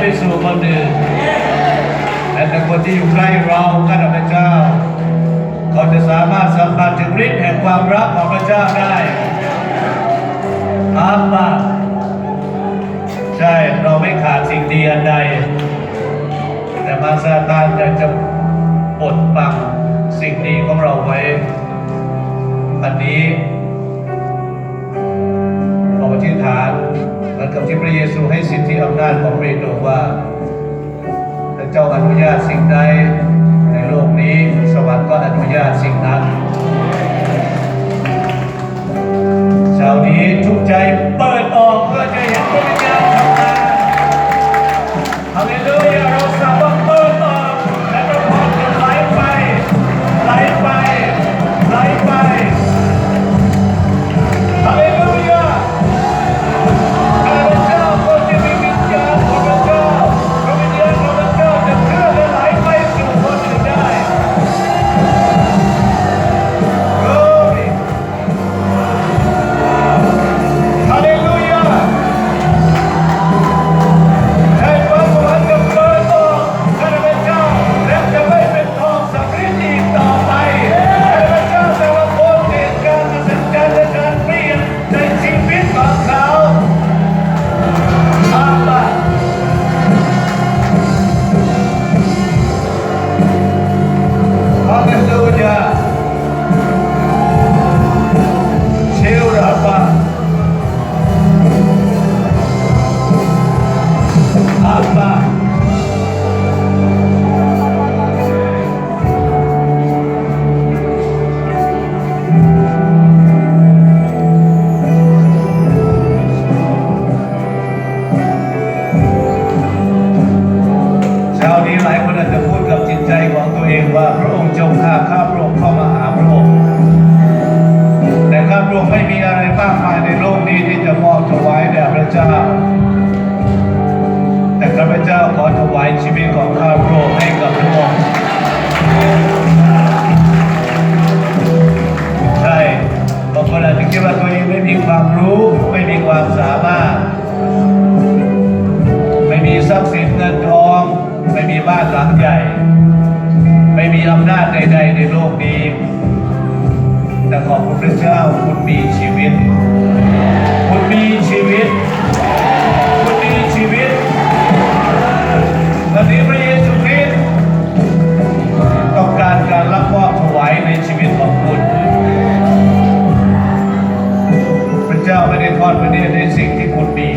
ไปสู่คนอื่นและแต่คนที่อยู่ใกล้เราข้าพเจ้าเขาจะสามารถสัมผัสถึงฤทธิ์แห่งความรักของพระเจ้าได้อาบาใช่เราไม่ขาดสิ่งดีอันใด แต่มารซาตานอยากจะปดปักสิ่งดีของเราไว้อันนี้ กับที่พระเยซูให้สิทธิอำนาจของเระเยซูว่าถ้าเจ้าอนุญาตสิ่งใดในโลกนี้สวรรค์ก็อนุญาตสิ่งนั้นเช้านี้ทุกใจเปิ งไม่มีอะไรมากมายในโลกนี้ที่จะมอบถวายแด่พระเจ้า แต่ข้าพเจ้าขอถวายชีวิตของข้าพระองค์ให้กับพระองค์ใช่บางคนอาจจะคิดว่าตัวเองไม่มีความรู้ไม่มีความสามารถ ไม่มีทรัพย์สินเงินทอง ไม่มีบ้านหลังใหญ่ ไม่มีอำนาจใดๆในโลกนี้ บอกพระเจ้าคุณมีชีวิต คุณมีชีวิต คุณมีชีวิตวันนี้พระเยซูคริสต์ต้องการการรับมอบถวายในชีวิตของคุณ พระเจ้าไม่ได้ทอดพระเนตรในสิ่งที่คุณมี